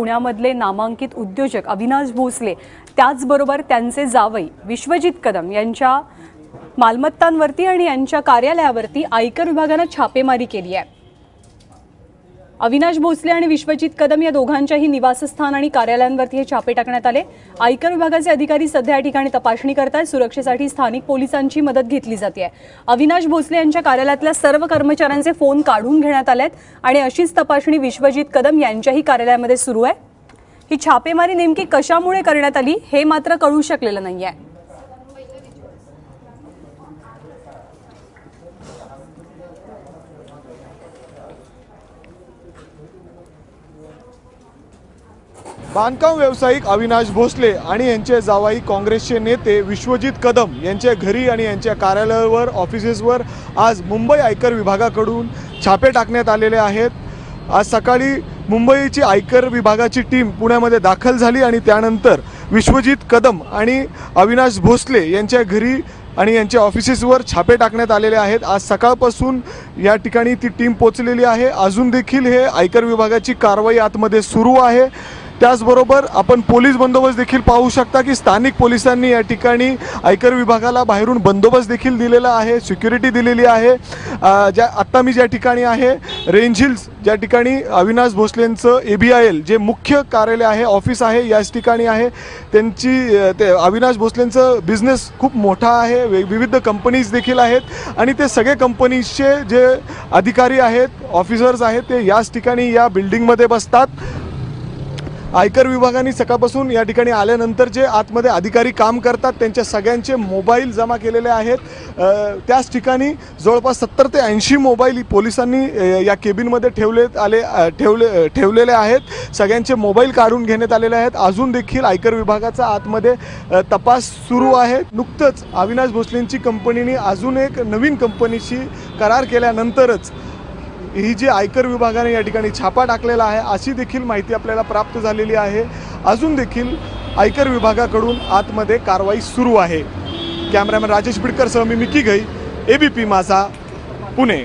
पुण्यामधले नामांकित उद्योजक अविनाश भोसले त्याचबरोबर त्यांचे जावई विश्वजित कदम यांच्या मालमत्तांवरती आणि यांच्या कार्यालयावरती आयकर विभागानं छापेमारी केली आहे. अविनाश भोसले आणि विश्वजित कदम या दोघांच्याही निवासस्थान आणि कार्यालयांवरती हे छापे टाकण्यात आले. आयकर विभागाचे अधिकारी सध्या या ठिकाणी तपासणी करतायत. सुरक्षेसाठी स्थानिक पोलिसांची मदत घेतली जाते अविनाश भोसले यांच्या कार्यालयातल्या सर्व कर्मचाऱ्यांचे फोन काढून घेण्यात आलेत आणि अशीच तपासणी विश्वजित कदम यांच्याही कार्यालयामध्ये सुरू आहे. ही छापेमारी नेमकी कशामुळे करण्यात आली हे मात्र कळू शकलेलं नाही आहे बांधकाम व्यावसायिक अविनाश भोसले आणि यांचे जावाई काँग्रेसचे नेते विश्वजित कदम यांच्या घरी आणि यांच्या कार्यालयावर ऑफिसेसवर आज मुंबई आयकर विभागाकडून छापे टाकण्यात आलेले आहेत. आज सकाळी मुंबईची आयकर विभागाची टीम पुण्यामध्ये दाखल झाली आणि त्यानंतर विश्वजित कदम आणि अविनाश भोसले यांच्या घरी आणि यांच्या ऑफिसेसवर छापे टाकण्यात आलेले आहेत. आज सकाळपासून या ठिकाणी ती टीम पोचलेली आहे. अजून देखील हे आयकर विभागाची कारवाई आतमध्ये सुरू आहे. त्याचबरोबर आपण पोलीस बंदोबस्त देखील पाहू शकता की स्थानिक पोलिसांनी या ठिकाणी आयकर विभागाला बाहेरून बंदोबस्त देखील दिलेला आहे सिक्युरिटी दिलेली आहे. ज्या आत्ता मी ज्या ठिकाणी आहे रेंज हिल्स ज्या ठिकाणी अविनाश भोसलेंचं ए बी आय एल जे मुख्य कार्यालय आहे ऑफिस आहे याच ठिकाणी आहे. त्यांची ते अविनाश भोसलेंचं बिझनेस खूप मोठा आहे वे- विविध कंपनीज देखील आहेत. आणि ते सगळे कंपनीजचे जे अधिकारी आहेत ऑफिसर्स आहेत ते याच ठिकाणी या बिल्डिंगमध्ये बसतात. आयकर विभागाने सकाळपासून या ठिकाणी आल्यानंतर जे आतमध्ये अधिकारी काम करतात त्यांच्या सगळ्यांचे मोबाईल जमा केलेले आहेत. त्याच ठिकाणी जवळपास सत्तर ते ऐंशी मोबाईल पोलिसांनी या केबिनमध्ये ठेवले आले ठेवले ठेवलेले आहेत. सगळ्यांचे मोबाईल काढून घेण्यात आलेले आहेत. अजून देखील आयकर विभागाचा आतमध्ये तपास सुरू आहे. नुकतंच अविनाश भोसलेंची कंपनीने अजून एक नवीन कंपनीशी करार केल्यानंतरच ही जी आयकर विभागाने या ठिकाणी छापा टाकलेला आहे अशी देखील माहिती आपल्याला प्राप्त झालेली आहे. अजून देखील आयकर विभागाकडून आतमध्ये कारवाई सुरू आहे. कॅमेरामॅन राजेश बिडकरसह मी मिकी घई पी माझा पुणे.